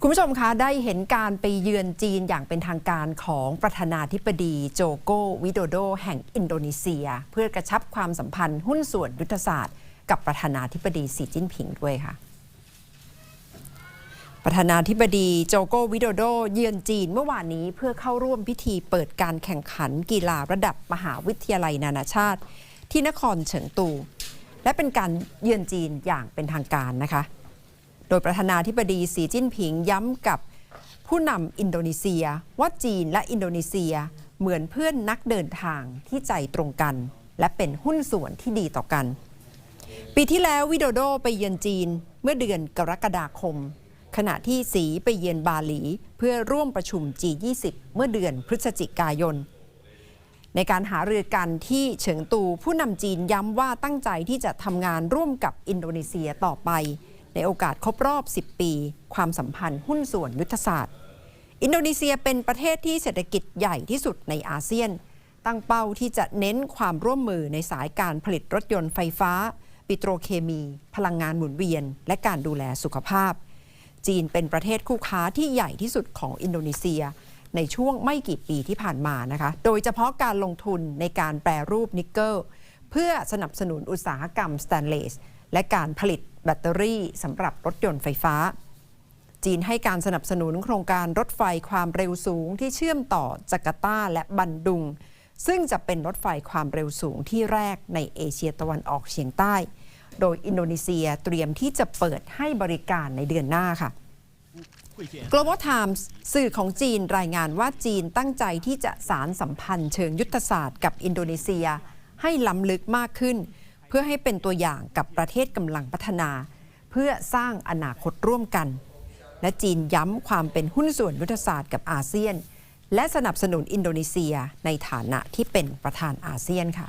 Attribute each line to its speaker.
Speaker 1: คุณผู้ชมคะได้เห็นการไปเยือนจีนอย่างเป็นทางการของประธานาธิบดีโจโกวิโดโด แห่งอินโดนีเซีย เพื่อกระชับความสัมพันธ์หุ้นส่วนยุทธศาสตร์ กับประธานาธิบดีสีจิ้นผิงด้วยค่ะ ประธานาธิบดีโจโกวิโดโด เยือนจีนเมื่อวานนี้เพื่อเข้าร่วมพิธีเปิดการแข่งขันกีฬาระดับมหาวิทยาลัยนานาชาติ ที่นครเฉิงตู และเป็นการเยือนจีนอย่างเป็นทางการนะคะ โดยประธานาธิบดีสีจิ้นผิงย้ำกับผู้นำอินโดนีเซียว่าจีนและอินโดนีเซียเหมือนเพื่อนนักเดินทางที่ใจตรงกัน และเป็นหุ้นส่วนที่ดีต่อกัน ปีที่แล้ววิโดโดไปเยือนจีนเมื่อเดือนกรกฎาคม ขณะที่สีไปเยือนบาหลี เพื่อร่วมประชุม G20 เมื่อเดือนพฤศจิกายน ในการหารือกันที่เฉิงตูผู้นำจีนย้ำว่าตั้งใจที่จะทำงานร่วมกับอินโดนีเซียต่อไป ในโอกาสครบรอบ 10 ปี ความสัมพันธ์หุ้นส่วนยุทธศาสตร์ อินโดนีเซียเป็นประเทศที่เศรษฐกิจใหญ่ที่สุดในอาเซียน ตั้งเป้าที่จะเน้นความร่วมมือในสายการผลิตรถยนต์ไฟฟ้า ปิโตรเคมี พลังงานหมุนเวียน และการดูแลสุขภาพ จีนเป็นประเทศคู่ค้าที่ใหญ่ที่สุดของอินโดนีเซีย ในช่วงไม่กี่ปีที่ผ่านมานะคะ โดยเฉพาะการลงทุนในการแปรรูปนิกเกิลเพื่อสนับสนุนอุตสาหกรรมสแตนเลสและการผลิต แบตเตอรี่สำหรับรถยนต์ไฟฟ้า จีนให้การสนับสนุนโครงการรถไฟความเร็วสูงที่เชื่อมต่อจาการ์ตาและบันดุง ซึ่งจะเป็นรถไฟความเร็วสูงที่แรกในเอเชียตะวันออกเฉียงใต้ โดยอินโดนีเซียเตรียมที่จะเปิดให้บริการในเดือนหน้าค่ะ Global Times สื่อของจีนรายงานว่าจีนตั้งใจที่จะสารสัมพันธ์เชิงยุทธศาสตร์กับอินโดนีเซีย ให้ล้ำลึกมากขึ้น เพื่อให้เป็นตัวอย่างกับประเทศกำลังพัฒนา เพื่อสร้างอนาคตร่วมกัน และจีนย้ำความเป็นหุ้นส่วนยุทธศาสตร์กับอาเซียน และสนับสนุนอินโดนีเซียในฐานะที่เป็นประธานอาเซียนค่ะ